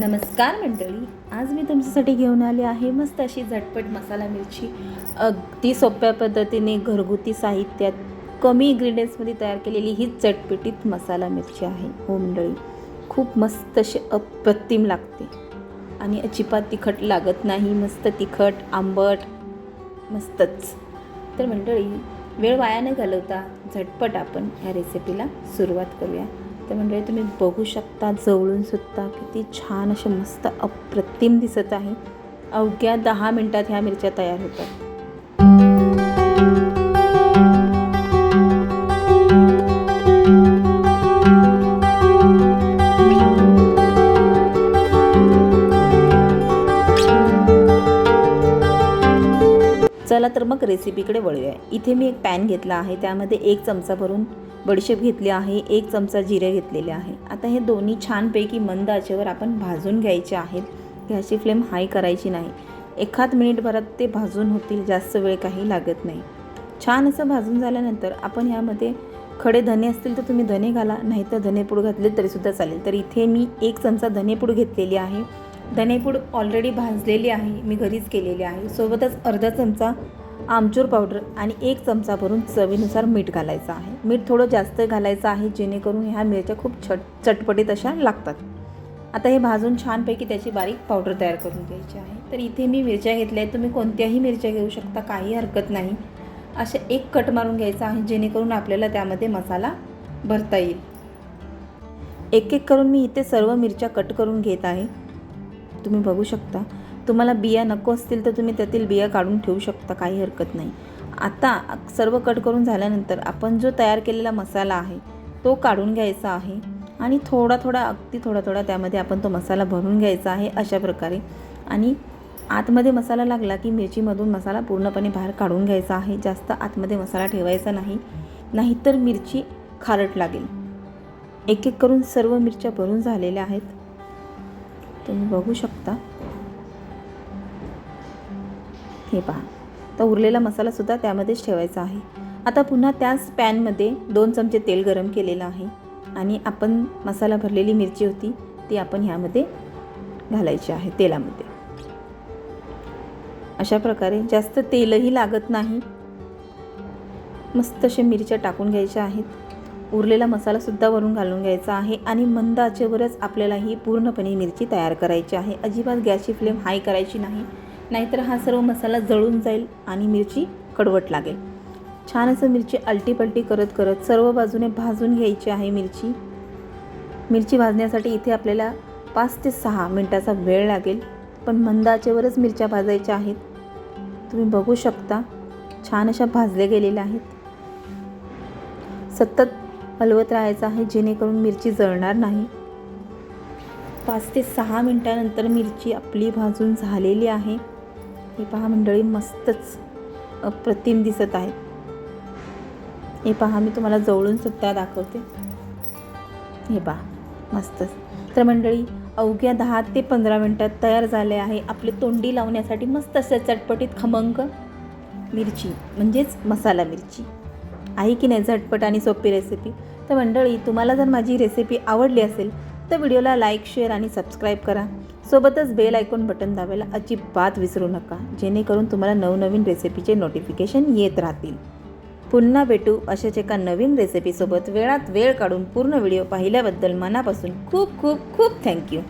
नमस्कार मंडळी. आज मी तुमच्यासाठी घेऊन आले आहे मस्त अशी झटपट मसाला मिरची. अगदी सोप्या पद्धतीने घरगुती साहित्यात कमी इन्ग्रेडियंट्समध्ये तयार केलेली ही चटपटीत मसाला मिरची आहे. हो मंडळी खूप मस्त अशी अप्रतिम लागते. आणि अजिबात तिखट लागत नाही मस्त तिखट आंबट मस्तच. तर मंडळी वेळ वाया न घालवता झटपट आपण ह्या रेसिपीला सुरुवात करूया. तर मंडळी तुम्ही बघू शकता जवळून सुद्धा किती छान असे मस्त अप्रतिम दिसत आहे. अवघ्या दहा मिनटात ह्या मिरच्या तयार होतात. चला तर मग रेसिपीकडे वळूया. इथे मी एक पॅन घेतला आहे. त्यामध्ये एक चमचा भरून बडीशेप घेतली आहे एक चमचा जिरे घेतलेले आहे. आता हे दोन्ही छानपैकी मंद आचेवर आपण भाजून घ्यायचे आहेत. गॅसची फ्लेम हाय करायची नाही. एखाद मिनिटभरात ते भाजून होतील जास्त वेळ काही लागत नाही. छान असं भाजून झाल्यानंतर आपण यामध्ये खडे धने असतील तर तुम्ही धने घाला नाही तर धनेपूड घातले तरीसुद्धा चालेल. तर इथे मी एक चमचा धनेपूड घेतलेली आहे. धनेपूड ऑलरेडी भाजलेली आहे मी घरीच केलेली आहे. सोबतच अर्धा चमचा आमचूर पावडर आणि एक चमचा भरून चवीनुसार मीठ घालायचं आहे. मीठ थोडं जास्त घालायचं आहे जेणेकरून ह्या मिरच्या खूप छट चटपटीत अशा लागतात. आता हे भाजून छानपैकी त्याची बारीक पावडर तयार करून घ्यायची आहे. तर इथे मी मिरच्या घेतल्या आहेत. तुम्ही कोणत्याही मिरच्या घेऊ शकता काही हरकत नाही. असे एक कट मारून घ्यायचा आहे जेणेकरून आपल्याला त्यामध्ये मसाला भरता येईल. एक एक करून मी इथे सर्व मिरच्या कट करून घेत आहे. तुम्ही बघू शकता. तुम्हाला बिया नको असतील तर तुम्ही त्यातील बिया काढून ठेवू शकता काही हरकत नाही. आता सर्व कट करून झाल्यानंतर आपण जो तयार केलेला मसाला आहे तो काढून घ्यायचा आहे आणि थोडा थोडा अगदी थोडा थोडा त्यामध्ये आपण तो मसाला भरून घ्यायचा आहे अशा प्रकारे. आणि आतमध्ये मसाला लागला की मिरचीमधून मसाला पूर्णपणे बाहेर काढून घ्यायचा आहे. जास्त आतमध्ये मसाला ठेवायचा नाही नाहीतर मिरची खारट लागेल. एक एक करून सर्व मिरच्या भरून झालेल्या आहेत. तुम्ही बघू शकता. हे पहा. तर उरलेला मसालासुद्धा त्यामध्येच ठेवायचा आहे. आता पुन्हा त्याच पॅनमध्ये दोन चमचे तेल गरम केलेलं आहे. आणि आपण मसाला भरलेली मिरची होती ती आपण ह्यामध्ये घालायची आहे तेलामध्ये. अशा प्रकारे जास्त तेलही लागत नाही. मस्त अशा मिरच्या टाकून घ्यायच्या आहेत. उरलेला मसालासुद्धा वरून घालून घ्यायचा आहे आणि मंद आचेवरच आपल्याला ही पूर्णपणे मिरची तयार करायची आहे. अजिबात गॅसची फ्लेम हाय करायची नाही. नाहीतर हा सर्व मसाला जळून जाईल आणि मिरची कडवट लागेल. छान असं मिरची अलटीपलटी करत करत सर्व बाजूने भाजून घ्यायची आहे मिरची. मिरची भाजण्यासाठी इथे आपल्याला पाच ते सहा मिनटाचा वेळ लागेल. पण मंदाचेवरच मिरच्या भाजायच्या आहेत. तुम्ही बघू शकता छान अशा भाजल्या गेलेल्या आहेत. सतत हलवत राहायचं आहे जेणेकरून मिरची जळणार नाही. पाच ते सहा मिनटानंतर मिरची आपली भाजून झालेली आहे. हे पहा मंडळी मस्तच अप्रतिम दिसत आहे हे पहा मी तुम्हाला जवळून सुद्धा दाखवते. हे पहा मस्तच. तर मंडळी अवघ्या दहा ते पंधरा मिनटात तयार झाले आहे आपले तोंडी लावण्यासाठी मस्त असं चटपटीत खमंग मिरची म्हणजेच मसाला मिरची. आहे की नाही झटपट आणि सोपी रेसिपी तर मंडळी तुम्हाला जर माझी रेसिपी आवडली असेल तर व्हिडिओला लाईक शेअर आणि सबस्क्राईब करा. सोबतच बेल आयकॉन बटन दाबायला अजिबात विसरू नका जेणेकरून तुम्हाला नवनवीन रेसिपीचे नोटिफिकेशन येत राहतील. पुन्हा भेटू अशाच एका नवीन रेसिपीसोबत वेळात वेळ काढून पूर्ण व्हिडिओ पाहिल्याबद्दल मनापासून खूप खूप खूप थँक्यू